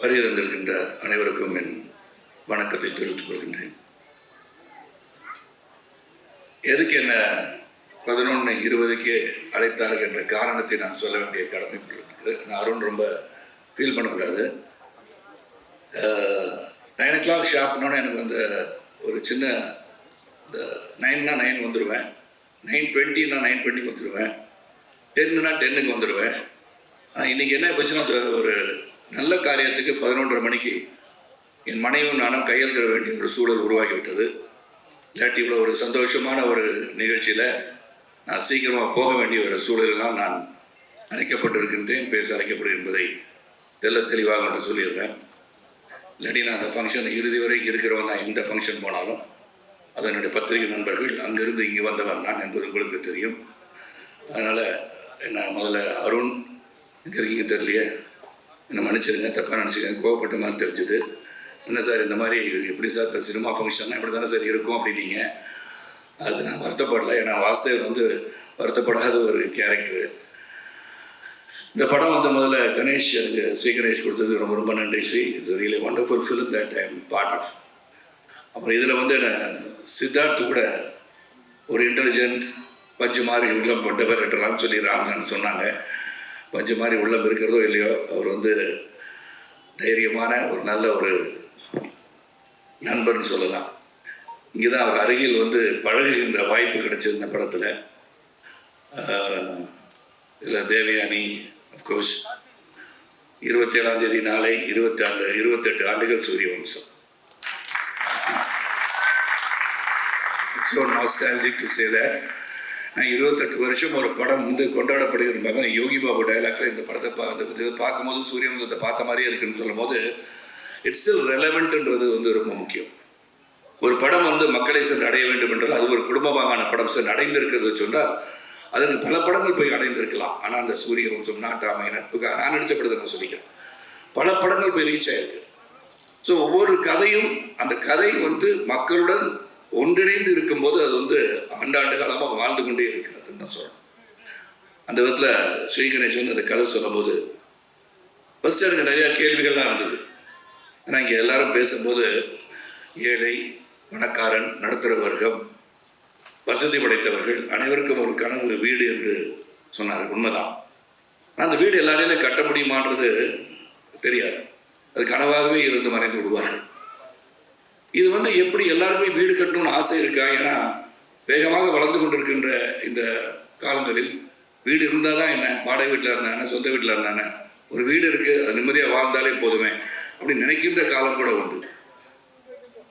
வருகை தந்திருக்கின்ற அனைவருக்கும் என் வணக்கத்தை தெரிவித்துக் கொள்கின்றேன். எதுக்கு என்ன பதினொன்று இருபதுக்கே அழைத்தார்கள் என்ற காரணத்தை நான் சொல்ல வேண்டிய கடமை நான் அருண் ரொம்ப ஃபீல் பண்ணக்கூடாது. நைன் ஓ கிளாக் ஷாப்னோட எனக்கு வந்து ஒரு சின்ன இந்த நைன்னா நைன் வந்துடுவேன் நைன் டுவெண்ட்டினா நைன் டுவெண்ட்டிக்கு வந்துடுவேன் டென்னுனா டென்னுக்கு வந்துடுவேன் ஆனால் இன்றைக்கி என்ன போச்சுன்னா ஒரு நல்ல காரியத்துக்கு பதினொன்றரை மணிக்கு என் மனைவியும் நானும் கையெழுத்திட வேண்டிய ஒரு சூழல் உருவாகிவிட்டது. இல்லாட்டி இவ்வளோ ஒரு சந்தோஷமான ஒரு நிகழ்ச்சியில் நான் சீக்கிரமாக போக வேண்டிய ஒரு சூழலெல்லாம் நான் அழைக்கப்பட்டிருக்கின்றேன் பேச அழைக்கப்படும் என்பதை தெல்ல தெளிவாக நான் சொல்லிடுறேன். இல்லாட்டி நான் அந்த ஃபங்க்ஷன் இறுதி வரைக்கும் இருக்கிறவன் தான் எந்த ஃபங்க்ஷன் போனாலும் அதனுடைய பத்திரிகை நண்பர்கள் அங்கிருந்து இங்கே வந்தவன் நான் என்பது உங்களுக்கு தெரியும். அதனால் என்ன முதல்ல அருண் இங்கே இருக்கீங்க தெரியலையே. என்னை மன்னிச்சிருங்க தப்பாக நினச்சிக்கங்க கோவப்பட்ட மாதிரி தெரிஞ்சுது. என்ன சார் இந்த மாதிரி எப்படி சார் இப்போ சினிமா ஃபங்க்ஷன்னா இப்படி தானே சார் இருக்கும் அப்படின்னீங்க. அது நான் வருத்தப்படல. ஏன்னா வாஸ்தவன் வந்து வருத்தப்படாத ஒரு கேரக்டரு இந்த படம் வந்து முதல்ல கணேஷ் எனக்கு ஸ்ரீ கணேஷ் கொடுத்தது. ரொம்ப ரொம்ப நன்றி Sri. It's really wonderful film that I'm part of அப்புறம் இதில் வந்து சித்தார்த்து கூட ஒரு இன்டெலிஜென்ட் பஞ்சு மாதிரி உள்ளம் கொண்டவர் என்றெல்லாம் சொல்லி ராம்சன் சொன்னாங்க. பஞ்சு மாதிரி உள்ளம் இருக்கிறதோ இல்லையோ அவர் வந்து தைரியமான ஒரு நல்ல ஒரு நண்பர்னு சொல்லலாம். இங்கே தான் அவர் அருகில் வந்து பழகுகின்ற வாய்ப்பு கிடைச்சது இந்த படத்தில் இதில் தேவயானி அஃப்கோர்ஸ் இருபத்தேழாம் தேதி நாளை இருபத்தி ஆண்டு இருபத்தெட்டு ஆண்டுகள் Surya Vamsam. So nostalgic to say that நான் இருபத்தெட்டு வருஷம் ஒரு படம் வந்து கொண்டாடப்படுகிற மகன் யோகி பாபு டைலாக்ல இந்த படத்தை பா இந்த இதை பார்க்கும்போது சூரிய பார்த்த மாதிரியே இருக்குன்னு சொல்லும்போது இட்ஸ் ஸ்டில் ரெலவெண்ட்ன்றது வந்து ரொம்ப முக்கியம். ஒரு படம் வந்து மக்களை சென்று அடைய வேண்டும் என்றால் அது ஒரு குடும்பமாகான படம் சென்று அடைந்திருக்கிறது சொன்னால் அதற்கு பல படங்கள் போய் அடைந்திருக்கலாம். ஆனால் அந்த சூரிய வம்சம் நாட்டாமை நட்புக்காக நான் நடிச்ச படத்தை நான் சொல்லிக்கிறேன். பல படங்கள் போய் ரீச் ஆயிருக்கு. ஸோ ஒவ்வொரு கதையும் அந்த கதை வந்து மக்களுடன் ஒன்றிணைந்து இருக்கும்போது அது வந்து ஆண்டாண்டு காலமாக வாழ்ந்து கொண்டே இருக்கிறதுன்னு நான் சொல்கிறேன் அந்த விதத்தில் ஸ்ரீ கணேஷ் வந்து அந்த கதை சொல்லும்போது ஃபஸ்ட்டு எனக்கு நிறையா கேள்விகள்லாம் இருந்தது. ஏன்னா இங்கே எல்லாரும் பேசும்போது ஏழை பணக்காரன் நடுத்தர வர்க்கம் வசதி படைத்தவர்கள் அனைவருக்கும் ஒரு கனவு வீடு என்று சொன்னார். உண்மைதான். ஆனால் அந்த வீடு எல்லாரையும் கட்ட முடியுமான்றது தெரியாது. அது கனவாகவே இருந்து மறைந்து விடுவார்கள். இது வந்து எப்படி எல்லாருமே வீடு கட்டணும்னு ஆசை இருக்கா? ஏன்னா வேகமாக வளர்ந்து கொண்டிருக்கின்ற இந்த காலங்களில் வீடு இருந்தால் தான் என்ன? வாடகை வீட்டில் இருந்தானே சொந்த வீட்டில் இருந்தானே? ஒரு வீடு இருக்குது அது நிம்மதியாக வாழ்ந்தாலே போதுமே அப்படி நினைக்கின்ற காலம் கூட உண்டு.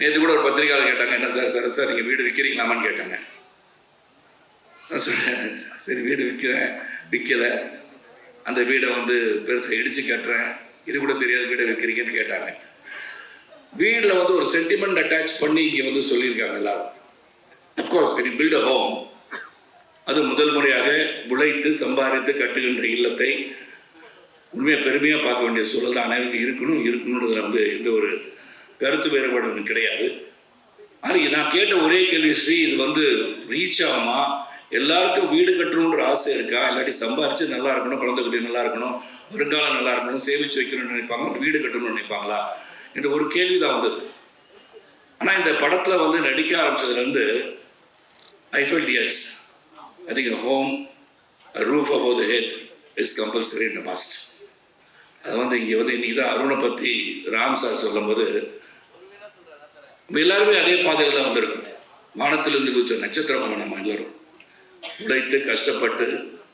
நேற்று கூட ஒரு பத்திரிகையாளர் கேட்டாங்க என்ன சார் சார் சார் நீங்கள் வீடு விற்கிறீங்களாமான்னு கேட்டாங்க. நான் சொல்கிறேன் சரி வீடு விற்கிறேன் விற்கலை அந்த வீடை வந்து பெருசாக இடித்து கட்டுறேன். இது கூட தெரியாத வீடை விற்கிறீங்கன்னு கேட்டாங்க. வீட்டில் வந்து ஒரு சென்டிமெண்ட் அட்டாச் பண்ணி இங்கே வந்து சொல்லியிருக்காங்க எல்லாரும். Of course when build a home அது முதல் முறையாக உழைத்து சம்பாதித்து கட்டுகின்ற இல்லத்தை உண்மையாக பெருமையாக பார்க்க வேண்டிய சூழல் தான் அனைவருக்கும் இருக்கணும். இருக்கணுன்றதுல வந்து எந்த ஒரு கருத்து வேறுபாடு கிடையாது. ஆனால் நான் கேட்ட ஒரே கேள்வி ஸ்ரீ இது வந்து ரீச் ஆகுமா? எல்லாருக்கும் வீடு கட்டணுன்ற ஆசை இருக்கா? இல்லாட்டி சம்பாரிச்சு நல்லா இருக்கணும் குழந்தை குட்டி நல்லா இருக்கணும் வருங்காலம் நல்லா இருக்கணும் சேமிச்சு வைக்கணும்னு நினைப்பாங்க வீடு கட்டணும்னு நினைப்பாங்களா? என்ற ஒரு கேள்வி தான் வந்தது. ஆனால் இந்த படத்தில் வந்து நடிக்க ஆரம்பிச்சதுலேருந்து I felt as I think home roof above the head is compulsory in must அது வந்து இங்கே வந்து இன்னைக்கு தான் அருணை பற்றி ராம் சார் சொல்லும்போது நம்ம எல்லாருமே அதே பாதையில் தான் வந்திருக்கோம். வானத்திலிருந்து குச்ச நட்சத்திரமாக நம்ம எல்லாரும் உழைத்து கஷ்டப்பட்டு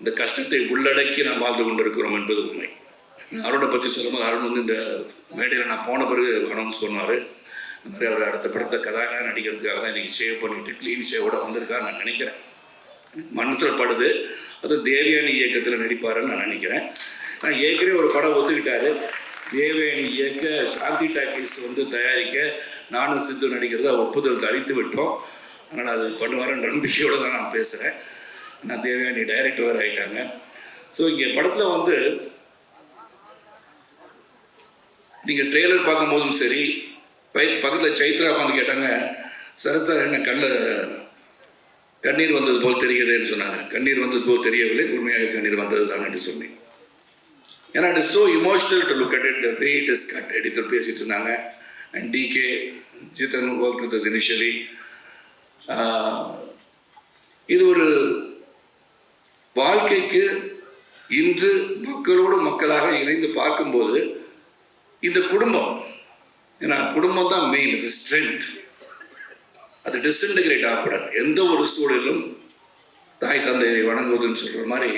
இந்த கஷ்டத்தை உள்ளடக்கி நாம் வாழ்ந்து கொண்டிருக்கிறோம் என்பது உண்மை. அருணை பற்றி சொல்லும்போது அருண் வந்து இந்த மேடையில் நான் போன பிறகு அனௌன்ஸ் சொன்னார். இந்த மாதிரி அவர் அடுத்த படத்தை கதாநாயகன் நடிக்கிறதுக்காக தான் இன்றைக்கி சேவ் பண்ணிட்டு க்ளீன் ஷேவோட வந்திருக்காரு நான் நினைக்கிறேன். மனசில் படுது. அது தேவயானி இயக்கத்தில் நடிப்பாருன்னு நான் நினைக்கிறேன். நான் ஏற்கனவே ஒரு படம் ஒத்துக்கிட்டாரு. தேவயானி இயக்க சாந்தி டாக்கீஸ் வந்து தயாரிக்க நானும் சித்து நடிக்கிறத ஒப்புதல் தளித்து விட்டோம். அதனால் அது பண்ணுவாருன்ற நம்பிக்கையோடு தான் நான் பேசுகிறேன் நான் தேவயானி டைரக்டர் வேறு ஆகிட்டாங்க ஸோ இங்கே படத்தில் வந்து நீங்கள் ட்ரெய்லர் பார்க்கும்போதும் சரி பை பக்கத்தில் சைத்ரா உட்காந்து கேட்டாங்க சரத் சார் என்ன கண்ணில் கண்ணீர் வந்தது போல் தெரிகிறதுன்னு சொன்னாங்க. கண்ணீர் வந்தது போல் தெரியவில்லை உண்மையாக கண்ணீர் வந்தது தான் என்று சொன்னேன் ஏன்னா it is so emotional to look at it the way it is cut editor பேசிட்டு இருந்தாங்க. And DK Jithin work with initially இது ஒரு வாழ்க்கைக்கு இன்று மக்களோடு மக்களாக இணைந்து பார்க்கும்போது இந்த குடும்பம் ஏன்னா குடும்பம் தான் மெயின் இது ஸ்ட்ரென்த் அது டிஸ்இன்டகிரேட் ஆகக்கூடாது. எந்த ஒரு சூழலும் தாய் தந்தையை வணங்குவதுன்னு சொல்கிற மாதிரி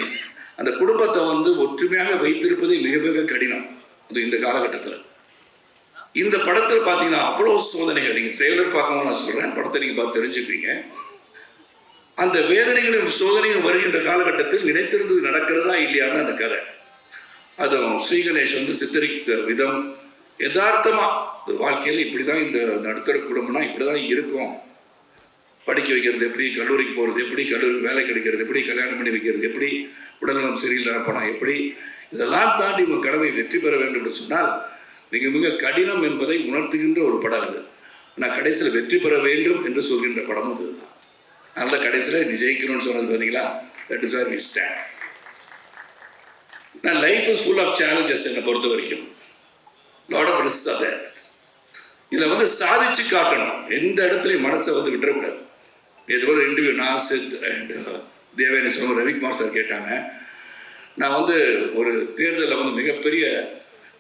அந்த குடும்பத்தை வந்து ஒற்றுமையாக வைத்திருப்பதே மிக மிக கடினம். அது இந்த காலகட்டத்தில். இந்த படத்தில் பார்த்தீங்கன்னா அவ்வளோ சோதனைகள். நீங்கள் ட்ரெய்லர் பார்க்கவும் நான் சொல்கிறேன் படத்தை நீங்கள் பார்த்து தெரிஞ்சுப்பீங்க அந்த வேதனைகளும் சோதனையும் வருகின்ற காலகட்டத்தில் நினைத்திருந்தது நடக்கிறதா இல்லையான்னு அந்த கதை. அதுவும் ஸ்ரீகணேஷ் வந்து சித்தரித்த விதம். யதார்த்தமா இந்த வாழ்க்கையில் இப்படி தான் இந்த நடுத்தர குடும்பம்னா இப்படி தான் இருக்கும். படிக்க வைக்கிறது எப்படி கல்லூரிக்கு போகிறது எப்படி கல்லூரி வேலை கிடைக்கிறது எப்படி கல்யாணம் பண்ணி வைக்கிறது எப்படி உடல்நலம் சரியில்லாத போனால் எப்படி இதெல்லாம் தாண்டி உங்கள் கடமை வெற்றி பெற வேண்டும் என்று சொன்னால் மிக மிக கடினம் என்பதை உணர்த்துகின்ற ஒரு படம் அது. நான் கடைசியில் வெற்றி பெற வேண்டும் என்று சொல்கின்ற படமும் இதுதான் அதனால கடைசியில் நீ ஜெயிக்கணும்னு சொன்னது பார்த்தீங்களா that is where we stand நான் life is full of challenges என்னை பொறுத்த வரைக்கும். லாட் ஆஃப் ரிஸ்க் அதை இதில் வந்து சாதிச்சு காட்டணும். எந்த இடத்துலையும் மனசை வந்து விட்டுறக்கூடாது. நேற்று கூட இன்டர்வியூ நான் சித் அண்ட் தேவேன்னு சொன்ன ரவிக்குமார் சார் கேட்டாங்க. நான் வந்து ஒரு தேர்தலில் வந்து மிகப்பெரிய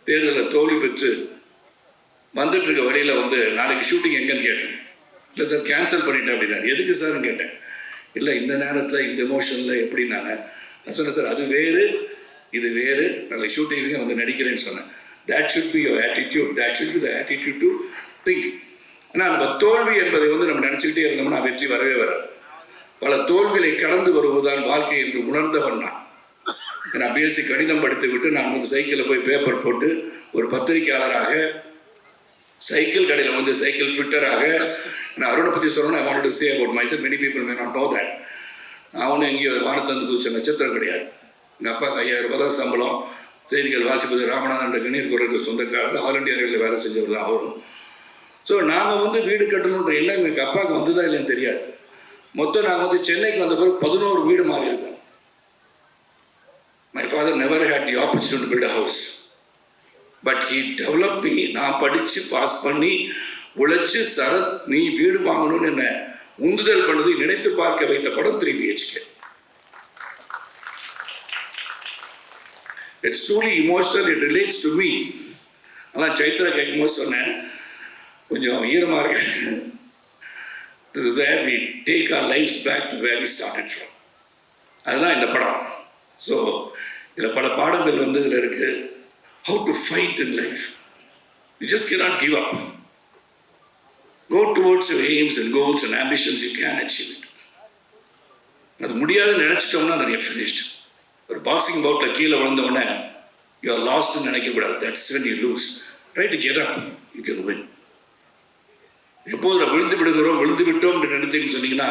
தேர்தலில் தோல்வி பெற்று வந்துட்டு இருக்க வழியில் வந்து நாளைக்கு ஷூட்டிங் எங்கன்னு கேட்டேன். இல்லை சார் கேன்சல் பண்ணிட்டேன் அப்படின்னா எதுக்கு சார்னு கேட்டேன். இல்லை இந்த நேரத்தில் இந்த எமோஷனில் எப்படின்னாங்க. நான் சொன்னேன் சார் அது வேறு. இது வேறு. நான் ஷூட்டிங்லேயே வந்து நடிக்கிறேன்னு சொன்னேன். That should be your attitude that should be the attitude to think ஆனால் நம்ம தோல்வி என்பதை வந்து நம்ம நினச்சிக்கிட்டே இருந்தோம்னா வெற்றி வரவே வராது. பல தோல்விகளை கடந்து வருவதுதான் வாழ்க்கை என்று உணர்ந்தவன் நான். நான் பேசி கடிதம் படித்து விட்டு நான் வந்து சைக்கிளில் போய் பேப்பர் போட்டு ஒரு பத்திரிகையாளராக சைக்கிள் கடையில் வந்து சைக்கிள் ஃபிட்டராக நான் அருணை பற்றி சொல்லணும் I want to say about my self many people may not know that நான் ஒன்றும் எங்கேயோ வானத்தந்து குதிச்ச நட்சத்திரம் கிடையாது. எங்கள் அப்பாவுக்கு ஐயாயிரம் ரூபாய் தான் சம்பளம். செய்திகள் வாசிப்பது ராமநாதன் கணீர் குரலுக்கு சொந்தக்காரர். ஆல் இண்டியா ரயில்வே வேலை செஞ்சவர் தான் அவரும். ஸோ நாங்கள் வந்து வீடு கட்டணுன்ற எண்ணம் எங்கள் அப்பாவுக்கு வந்ததா இல்லைன்னு தெரியாது. மொத்தம் நாங்கள் வந்து சென்னைக்கு வந்த பிறகு பதினோரு வீடு மாறி இருக்கோம் my father never had the opportunity build house but he develop me நான் படித்து பாஸ் பண்ணி உழைச்சி சரத் நீ வீடு வாங்கணும்னு என்ன உந்துதல் பண்ணது? நினைத்து பார்க்க வைத்த படம் three BHK it's truly emotional it relates to me அதான் சைத்திர கேட்கும்போது சொன்னேன் கொஞ்சம் ஈரமாக இருக்கு where we take our life back to where we started from அதுதான் இந்த படம் ஸோ இதில் பல பாடங்கள் வந்து இதில் இருக்குது how to fight in life you just cannot give up go towards your aims and goals and ambitions you can achieve it அது முடியாதுன்னு நினச்சிட்டோம்னா அது நீங்கள் ஃபினிஷ்டு ஒரு பாக்ஸிங் பவுட்டில் கீழே விழுந்த உடனே யூ ஆர் லாஸ்ட்னு நினைக்கக்கூடாது. That's when you lose right get up you can win எப்போது விழுந்து விடுகிறோம் விழுந்து விட்டோம் என்று நினைத்தீங்கன்னு சொன்னீங்கன்னா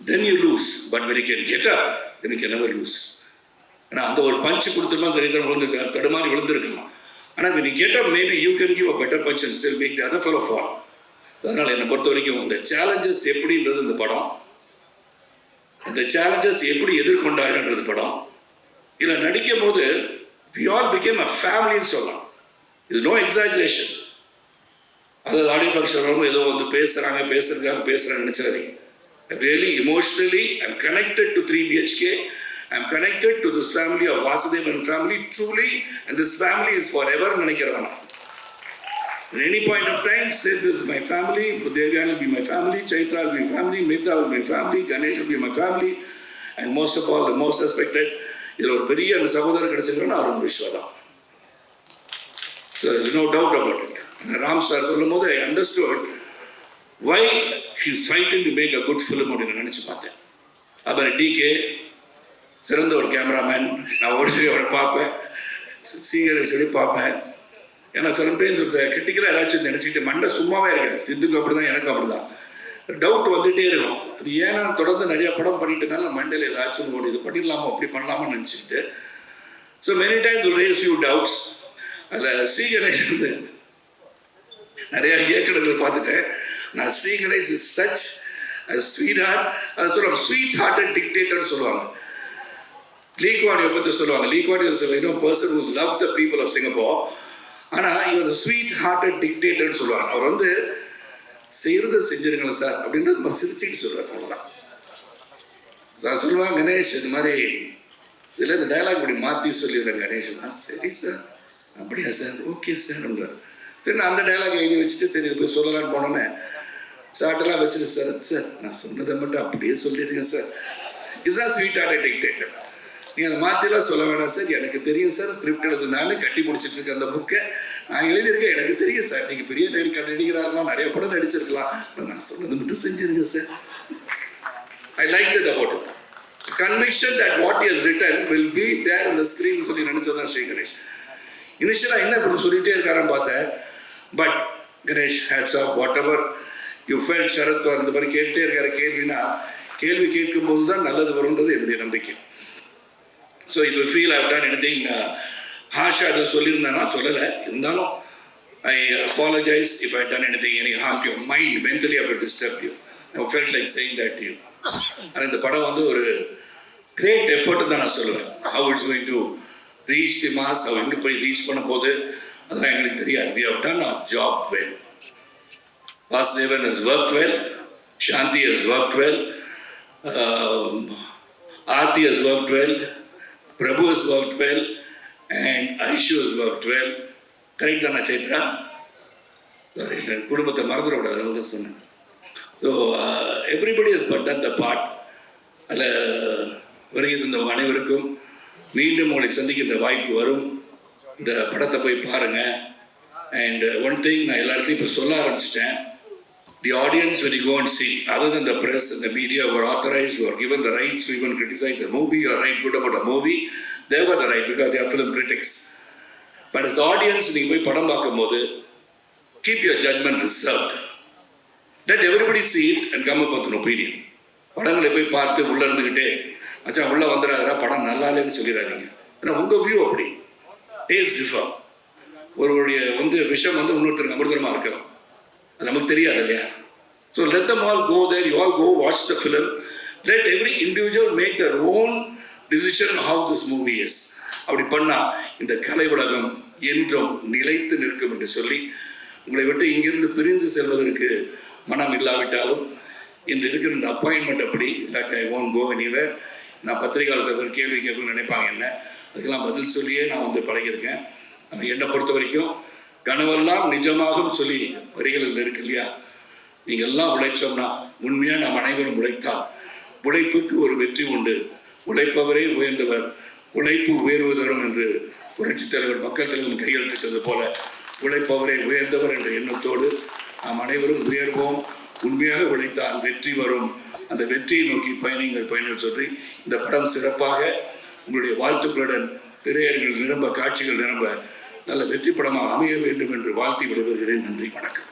then you lose but when you can get up then you can never lose ஏன்னா அந்த ஒரு பஞ்சு கொடுத்துருமா தெரியுது விழுந்து தடுமாறி விழுந்திருக்கலாம். ஆனால் when you get up maybe you can give a better punch and still make the other follow fall அதனால் என்னை பொறுத்த வரைக்கும் இந்த சேலஞ்சஸ் எப்படின்றது இந்த படம். இந்த சேலஞ்சஸ் எப்படி எதிர்கொண்டார்கள்ன்றது படம். இதில் நடிக்கும் போது வி ஆல் பிகேம் அ ஃபேமிலின்னு சொல்லலாம். இது நோ எக்ஸாஜரேஷன் அதாவது ஆடியோ ஃபங்க்ஷன் ஏதோ வந்து பேசுகிறாங்க பேசுறதுக்காக பேசுகிறேன்னு நினச்சிடாதீங்க. Really emotionally I'm connected to three BHK I'm connected to this family of Vasudevan family truly and this family is forever நினைக்கிறேன் At any point of time, say this is my family, Devyani will be my family, Chaitra will be my family, Mita will be my family, Ganesh will be my family, and most of all, the most respected, இதில் ஒரு பெரிய அந்த சகோதரர் கிடைச்சிருக்கா அருண் விஸ்வா தான். So no doubt about it Ram sir சொல்லும் போது I understood why his fighting to make a good film அப்படின்னு நினச்சி பார்த்தேன். அப்புறம் டிகே சிறந்த ஒரு கேமராமேன் நான் ஒரு சரி அவரை பார்ப்பேன். சீக்கிரம் சொல்லி பார்ப்பேன். ஏன்னா சில பேர் கிரிட்டிக்கலாக ஏதாச்சும் நினச்சிக்கிட்டு மண்டை சும்மாவே இருக்காது. சித்துக்கு அப்படி தான் எனக்கு அப்படி தான் டவுட் வந்துகிட்டே இருக்கும் அது ஏன்னா தொடர்ந்து நிறைய படம் பண்ணிட்டனால மண்டையில் ஏதாச்சும் ஒரு இது பண்ணிடலாமோ அப்படி பண்ணலாமான்னு நினச்சிக்கிட்டு. So many times raise you doubts அதில் சி கணேஷ் வந்து நிறைய இயக்குநர்கள் பார்த்துட்டேன். நான் C Ganesh is such sweet heart அது சொல்லுவாங்க. ஸ்வீட் ஹார்ட்டட் டிக்டேட்டர்னு சொல்லுவாங்க. லீக்வானியை பற்றி சொல்லுவாங்க லீக்வானியோ you know person who love the people of Singapore ஆனால் இவர் ஸ்வீட் ஹார்ட்டட் டிக்டேட்டர்னு சொல்லுவாங்க. அவர் வந்து செய்யறத செஞ்சிருங்களா சார் அப்படின்றது நம்ம சிரிச்சுட்டு சொல்கிறார் அவ்வளோதான் நான் கணேஷ் இது மாதிரி இதில் இந்த டைலாக் இப்படி மாற்றி சொல்லிடுறேன் கணேஷ். சரி சார். அப்படியா சார்? ஓகே சார் சரி நான் அந்த டைலாக் எழுதி வச்சுட்டு சரி இது போய் சொல்லலாம்னு போனோன்னே ஷார்ட்டெல்லாம் வச்சுட்டு சார் சார் நான் சொன்னதை மட்டும் அப்படியே சொல்லியிருக்கேன் சார். இதுதான் ஸ்வீட் ஆர்டர் டிக்டேட்டர் நீங்கள் அதை மாற்றிலாம் சொல்ல வேணாம் சார். எனக்கு தெரியும் சார். ஸ்கிரிப்ட் எழுதுனாலும் நான் கட்டி முடிச்சிட்டு இருக்கேன் அந்த புக்கை நான் எழுதியிருக்கேன். எனக்கு தெரியும் சார். நீங்கள் பெரிய நடிக்க நடிகராகலாம் நிறைய படம் நடிச்சிருக்கலாம். நான் சொன்னது மட்டும் செஞ்சிருங்க sir. I like that about conviction that what is written will be there இந்த ஸ்க்ரீன் சொல்லி நினைச்சதான் ஸ்ரீ கணேஷ். இனிஷியலாக என்ன இப்படி சொல்லிட்டே இருக்காருன்னு பார்த்தேன். But Ganesh hats off whatever you felt Sarath அந்த மாதிரி கேட்டுட்டே இருக்காரு. கேள்வினா கேள்வி கேட்கும்போது தான் நல்லது வரும்ன்றது என்னுடைய நம்பிக்கை. ஸோ இப்போ feel I've done anything ஹாஷா அதை சொல்லியிருந்தானா சொல்லலை. இருந்தாலும் I apologize if I done anything any harm you mind mentally அப்படி disturb you I felt like saying that you ஆனால் இந்த படம் வந்து ஒரு கிரேட் எஃபர்ட் தான் நான் சொல்லுவேன். How it's going to reach the mass அவர் எங்கே போய் ரீச் பண்ண போது அதெல்லாம் எங்களுக்கு தெரியாது. We have done our job well Vasudevan is work well Shanthi is work well Aarthi is work well Prabhu is work well and Aishu has worked well correct தானே Chaitra? Sorry குடும்பத்தை மறந்துடக்கூடாது அதனால தான் சொன்னேன். So everybody is but the pot அதில் வருகை தந்தவங்க அனைவருக்கும் மீண்டும் உங்களை சந்திக்கின்ற வாய்ப்பு வரும். இந்த படத்தை போய் பாருங்க. அண்ட் ஒன் திங் நான் எல்லாத்தையும் இப்போ சொல்ல ஆரம்பிச்சிட்டேன். The audience very go and see other than the press இந்த மீடியா ஒரு media were authorized the rights the rights to movie criticize right movie or write about a movie they got film right but as audience நீங்கள் போய் படம் பார்க்கும்போது keep your judgment reserve let everybody see and and come up with opinion படங்களை போய் பார்த்து உள்ளே இருந்துக்கிட்டே அச்சா உள்ளே வந்துடாதரா படம் நல்லா இல்லைன்னு சொல்லிடாதீங்க ஏன்னா உங்கள் வியூ அப்படி. டேஸ்ட் டிஃபர் ஒருவருடைய வந்து விஷம் வந்து இன்னொருத்தருக்கு அமிர்தமாக இருக்கலாம். அது நமக்கு தெரியாது இல்லையா? So let them all go there you all go watch the film let every individual make their own decision how this movie is அப்படி பண்ணா இந்த கலை உலகம் என்றும் நிலைத்து நிற்கும் என்று சொல்லி உங்களை விட்டு இங்கிருந்து பிரிந்து செல்வதற்கு மனம் இல்லாவிட்டாலும் இன்று இருக்கிற இந்த அப்பாயின்மெண்ட் அப்படி இல்லாட்டி ஐ ஓன் கோ எனிவே நான் பத்திரிகையாளர் சார் கேள்வி கேட்கணும்னு நினைப்பாங்க என்ன? அதுக்கெல்லாம் பதில் சொல்லியே நான் வந்து பழகியிருக்கேன். ஆனா என்னை பொறுத்த வரைக்கும் கனவெல்லாம் நிஜமாகும் சொல்லி வரிகளில் இருக்கு இல்லையா? நீங்கள் எல்லாம் உழைச்சோம்னா உண்மையாக நாம் அனைவரும் உழைத்தால் உழைப்புக்கு ஒரு வெற்றி உண்டு. உழைப்பவரே உயர்ந்தவர். உழைப்பு உயர்வதரும் என்று புரட்சித் தலைவர் மக்கள் தலைவர் கையெழுத்திட்டது போல உழைப்பவரே உயர்ந்தவர் என்ற எண்ணத்தோடு நாம் அனைவரும் உயர்வோம். உண்மையாக உழைத்தால் வெற்றி வரும். அந்த வெற்றியை நோக்கி பயணிங்கள் பயணம் சொல்லி இந்த படம் சிறப்பாக உங்களுடைய வாழ்த்துக்களுடன் திரையரங்கில் நிரம்ப காட்சிகள் நிரம்ப நல்ல வெற்றி படமாக அமைய வேண்டும் என்று வாழ்த்தி விடுவர்களே நன்றி வணக்கம்.